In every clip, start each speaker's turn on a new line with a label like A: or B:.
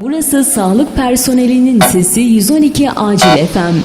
A: Burası sağlık personelinin sesi 112 Acil FM.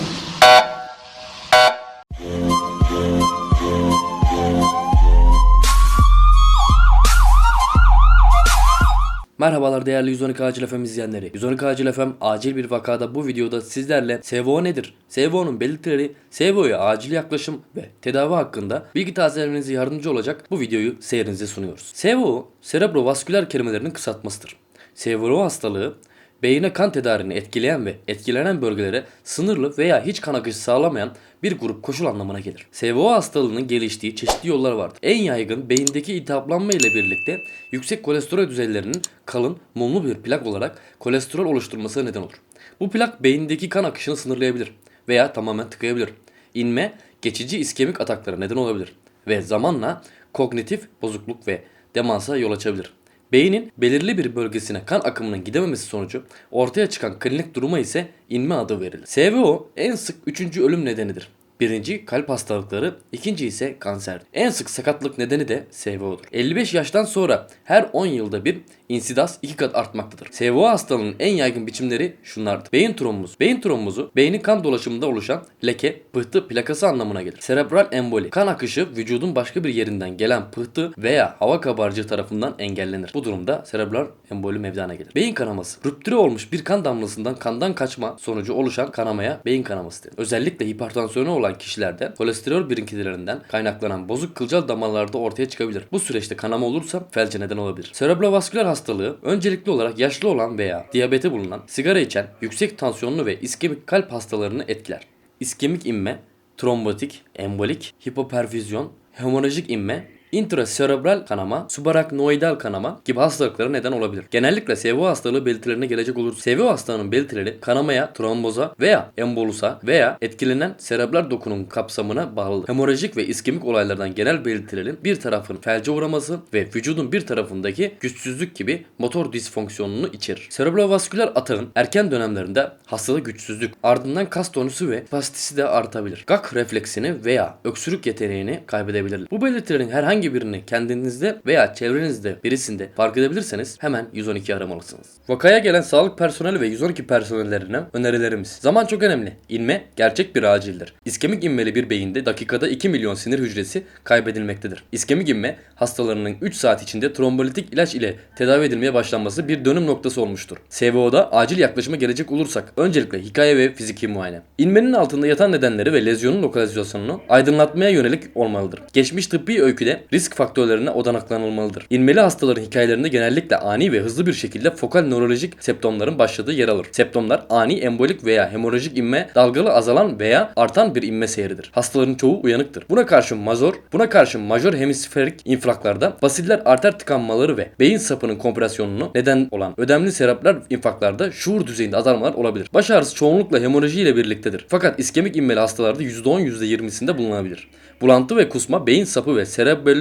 B: Merhabalar değerli 112 Acil FM izleyenleri. 112 Acil FM acil bir vakada bu videoda sizlerle SVO nedir? SVO'nun belirtileri, SVO'ya acil yaklaşım ve tedavi hakkında bilgi tazelemenize yardımcı olacak bu videoyu seyrinize sunuyoruz. SVO, serebrovasküler kelimelerinin kısaltmasıdır. SVO hastalığı, beyine kan tedarini etkileyen ve etkilenen bölgelere sınırlı veya hiç kan akışı sağlamayan bir grup koşul anlamına gelir. SVO hastalığının geliştiği çeşitli yollar vardır. En yaygın beyindeki iltihaplanma ile birlikte yüksek kolesterol düzeylerinin kalın, mumlu bir plak olarak kolesterol oluşturmasına neden olur. Bu plak beyindeki kan akışını sınırlayabilir veya tamamen tıkayabilir. İnme, geçici iskemik ataklara neden olabilir ve zamanla kognitif bozukluk ve demansa yol açabilir. Beynin belirli bir bölgesine kan akımının gidememesi sonucu ortaya çıkan klinik duruma ise inme adı verilir. SVO en sık üçüncü ölüm nedenidir. Birinci kalp hastalıkları, ikinci ise kanser. En sık sakatlık nedeni de SVO'dur. 55 yaştan sonra her 10 yılda bir insidas iki kat artmaktadır. SVO hastalığının en yaygın biçimleri şunlardır. Beyin trombozu. Beyin trombozu beynin kan dolaşımında oluşan leke, pıhtı plakası anlamına gelir. Serebral emboli. Kan akışı vücudun başka bir yerinden gelen pıhtı veya hava kabarcığı tarafından engellenir. Bu durumda serebral emboli mevdana gelir. Beyin kanaması. Rüptüre olmuş bir kan damlasından kandan kaçma sonucu oluşan kanamaya beyin kanaması denir. Özellikle hipertansiyonu olan kişilerde kolesterol birikintilerinden kaynaklanan bozuk kılcal damarlarda ortaya çıkabilir. Bu süreçte kanama olursa felce neden olabilir. Serebrovasküler hastalığı öncelikli olarak yaşlı olan veya diyabeti bulunan, sigara içen, yüksek tansiyonlu ve iskemik kalp hastalarını etkiler. İskemik inme, trombotik, embolik, hipoperfüzyon, hemorajik inme, intraserebral kanama, subaraknoidal kanama gibi hastalıklara neden olabilir. Genellikle SVO hastalığı belirtilerine gelecek oluruz. SVO hastalığının belirtileri kanamaya, tromboza veya embolusa veya etkilenen serebral dokunun kapsamına bağlıdır. Hemorajik ve iskemik olaylardan genel belirtilerin bir tarafın felce uğraması ve vücudun bir tarafındaki güçsüzlük gibi motor disfonksiyonunu içerir. Serebrovasküler atağın erken dönemlerinde hastalık güçsüzlük, ardından kas tonüsü ve spastisi de artabilir. Gak refleksini veya öksürük yeteneğini kaybedebilirler. Bu belirtilerin herhangi birini kendinizde veya çevrenizde birisinde fark edebilirseniz hemen 112 aramalısınız. Vakaya gelen sağlık personeli ve 112 personellerine önerilerimiz. Zaman çok önemli. İnme gerçek bir acildir. İskemik inmeli bir beyinde dakikada 2 milyon sinir hücresi kaybedilmektedir. İskemik inme hastalarının 3 saat içinde trombolitik ilaç ile tedavi edilmeye başlanması bir dönüm noktası olmuştur. SVO'da acil yaklaşıma gelecek olursak öncelikle hikaye ve fiziki muayene. İnmenin altında yatan nedenleri ve lezyonun lokalizasyonunu aydınlatmaya yönelik olmalıdır. Geçmiş tıbbi öyküde risk faktörlerine odaklanılmalıdır. İnmeli hastaların hikayelerinde genellikle ani ve hızlı bir şekilde fokal nörolojik septomların başladığı yer alır. Septomlar ani embolik veya hemorajik inme, dalgalı azalan veya artan bir inme seyridir. Hastaların çoğu uyanıktır. Buna karşı major, buna karşı majör hemisferik infraklarda basiller arter tıkanmaları ve beyin sapının kompresyonunu neden olan ödemli serebral infarktlarda şuur düzeyinde azalmalar olabilir. Baş ağrısı çoğunlukla hemoroji ile birliktedir. Fakat iskemik inmeli hastalarda %10 %20'sinde bulunabilir. Bulantı ve kusma beyin sapı ve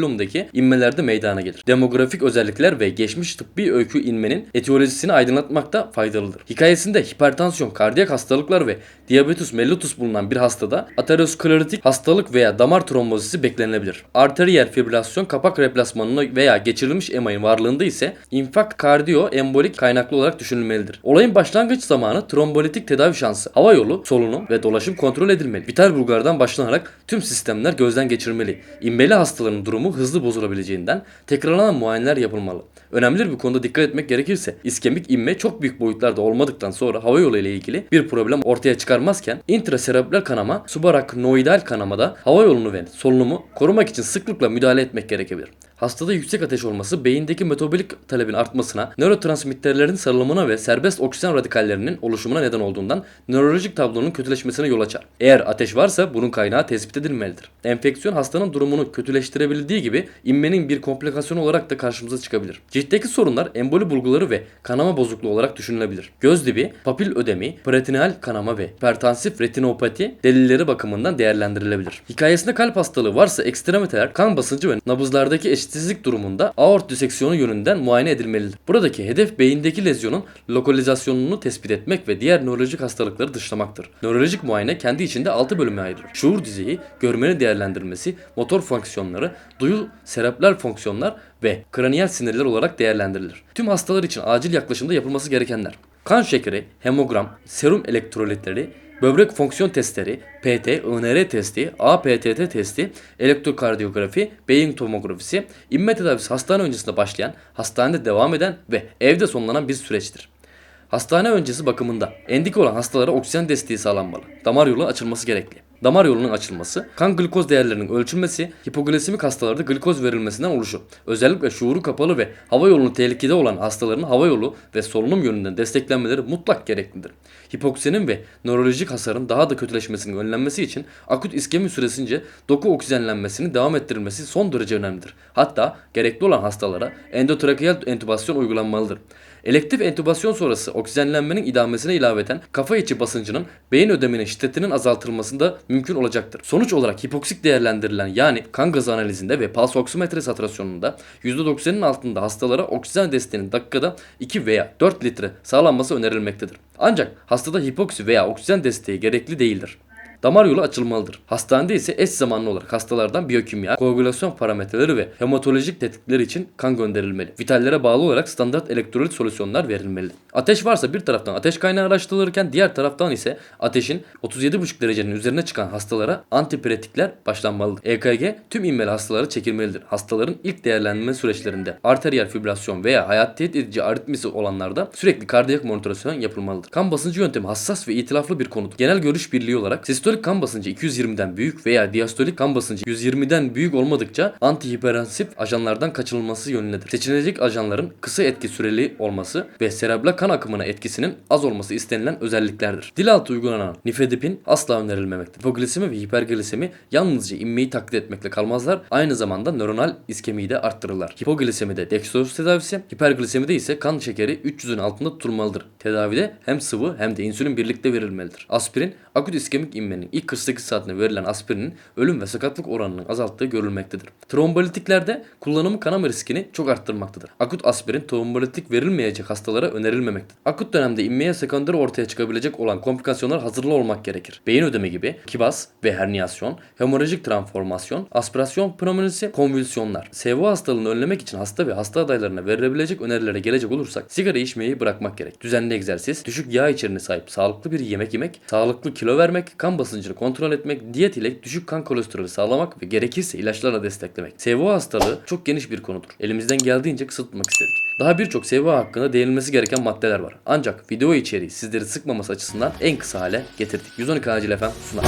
B: cerebellumdaki inmelerde meydana gelir. Demografik özellikler ve geçmiş tıbbi öykü inmenin etiyolojisini aydınlatmakta faydalıdır. Hikayesinde hipertansiyon, kardiyak hastalıklar ve diabetes mellitus bulunan bir hastada aterosklerotik hastalık veya damar trombozisi beklenilebilir. Arteriyel fibrilasyon kapak replasmanını veya geçirilmiş emayın varlığında ise infak kardiyo embolik kaynaklı olarak düşünülmelidir. Olayın başlangıç zamanı trombolitik tedavi şansı, hava yolu, solunum ve dolaşım kontrol edilmeli. Vital bulgardan başlanarak tüm sistemler gözden geçirilmeli. İnmeli hastaların durumu hızlı bozulabileceğinden tekrarlanan muayeneler yapılmalı. Önemli bir konuda dikkat etmek gerekirse iskemik inme çok büyük boyutlarda olmadıktan sonra hava yolu ile ilgili bir problem ortaya çıkarmazken intraserebral kanama, subaraknoidal kanamada hava yolunu ve solunumu korumak için sıklıkla müdahale etmek gerekebilir. Hastada yüksek ateş olması beyindeki metabolik talebin artmasına, nörotransmitterlerin sarılımına ve serbest oksijen radikallerinin oluşumuna neden olduğundan nörolojik tablonun kötüleşmesine yol açar. Eğer ateş varsa bunun kaynağı tespit edilmelidir. Enfeksiyon hastanın durumunu kötüleştirebildiği gibi inmenin bir komplikasyon olarak da karşımıza çıkabilir. Ciltteki sorunlar emboli bulguları ve kanama bozukluğu olarak düşünülebilir. Göz dibi, papil ödemi, peritoneal kanama ve hipertansif retinopati delilleri bakımından değerlendirilebilir. Hikayesinde kalp hastalığı varsa ekstremiteler kan basıncı ve nabızlardaki eşitsizlik durumunda aort diseksiyonu yönünden muayene edilmelidir. Buradaki hedef beyindeki lezyonun lokalizasyonunu tespit etmek ve diğer nörolojik hastalıkları dışlamaktır. Nörolojik muayene kendi içinde 6 bölüme ayrılır. Şuur düzeyi, görmenin değerlendirmesi, motor fonksiyonları, duyu serebral fonksiyonlar ve kraniyel sinirler olarak değerlendirilir. Tüm hastalar için acil yaklaşımda yapılması gerekenler. kan şekeri, hemogram, serum elektrolitleri, böbrek fonksiyon testleri, PT, INR testi, APTT testi, elektrokardiyografi, beyin tomografisi, inme tedavisi hastane öncesinde başlayan, hastanede devam eden ve evde sonlanan bir süreçtir. Hastane öncesi bakımında endik olan hastalara oksijen desteği sağlanmalı. Damar yolu açılması gerekli. Damar yolunun açılması, kan glikoz değerlerinin ölçülmesi, hipoglisemik hastalarda glikoz verilmesinden oluşur. Özellikle şuuru kapalı ve hava yolunu tehlikede olan hastaların hava yolu ve solunum yönünden desteklenmeleri mutlak gereklidir. Hipoksinin ve nörolojik hasarın daha da kötüleşmesinin önlenmesi için akut iskemi süresince doku oksijenlenmesinin devam ettirilmesi son derece önemlidir. Hatta gerekli olan hastalara endotrakeal entübasyon uygulanmalıdır. Elektif entübasyon sonrası oksijenlenmenin idamesine ilaveten kafa içi basıncının beyin ödeminin şiddetinin azaltılmasında mümkün olacaktır. Sonuç olarak hipoksik değerlendirilen yani kan gazı analizinde ve pulse oksimetre satürasyonunda %90'ın altında hastalara oksijen desteğinin dakikada 2 veya 4 litre sağlanması önerilmektedir. Ancak hastada hipoksi veya oksijen desteği gerekli değildir. Damar yolu açılmalıdır. Hastanede ise eş zamanlı olarak hastalardan biyokimya, koagülasyon parametreleri ve hematolojik tetkikler için kan gönderilmeli. Vitallere bağlı olarak standart elektrolit solüsyonlar verilmeli. Ateş varsa bir taraftan ateş kaynağı araştırılırken diğer taraftan ise ateşin 37,5 derecenin üzerine çıkan hastalara antipiretikler başlanmalıdır. EKG tüm inmeli hastalara çekilmelidir. Hastaların ilk değerlendirme süreçlerinde arteriyel fibrilasyon veya hayat tehdit edici aritmisi olanlarda sürekli kardiyak monitorisyon yapılmalıdır. Kan basıncı yöntemi hassas ve itilaflı bir konudur. Genel görüş birliği olarak sistolik kan basıncı 220'den büyük veya diastolik kan basıncı 120'den büyük olmadıkça antihipertensif ajanlardan kaçınılması yönündedir. Seçilecek ajanların kısa etki süreli olması ve serebral kan akımına etkisinin az olması istenilen özelliklerdir. Dil altı uygulanan nifedipin asla önerilmemektedir. Hipoglisemi ve hiperglisemi yalnızca inmeyi taklit etmekle kalmazlar. Aynı zamanda nöronal iskemiyi de arttırırlar. Hipoglisemide dextroz tedavisi, hiperglisemide ise kan şekeri 300'ün altında tutulmalıdır. Tedavide hem sıvı hem de insülin birlikte verilmelidir. Aspirin, akut iskemik inmenin ilk 48 saatinde verilen aspirinin ölüm ve sakatlık oranının azalttığı görülmektedir. Trombolitiklerde kullanımı kanama riskini çok arttırmaktadır. Akut aspirin trombolitik verilmeyecek hastalara önerilmemektedir. Akut dönemde inmeye sekonder ortaya çıkabilecek olan komplikasyonlar hazırlı olmak gerekir. Beyin ödemi gibi kibas ve herniyasyon, hemorajik transformasyon, aspirasyon pneumonisi, konvülsiyonlar. SVO hastalığını önlemek için hasta ve hasta adaylarına verilebilecek önerilere gelecek olursak sigara içmeyi bırakmak gerek. Düzenli egzersiz, düşük yağ içeriğine sahip sağlıklı bir yemek yemek, sağlıklı kilo vermek, kan basıncını kontrol etmek, diyet ile düşük kan kolesterolü sağlamak ve gerekirse ilaçlarla desteklemek. SVO hastalığı çok geniş bir konudur. Elimizden geldiğince kısıtmak istedik. Daha birçok SVO hakkında değinilmesi gereken maddeler var. Ancak video içeriği sizleri sıkmaması açısından en kısa hale getirdik. 112 Acil FM sunar.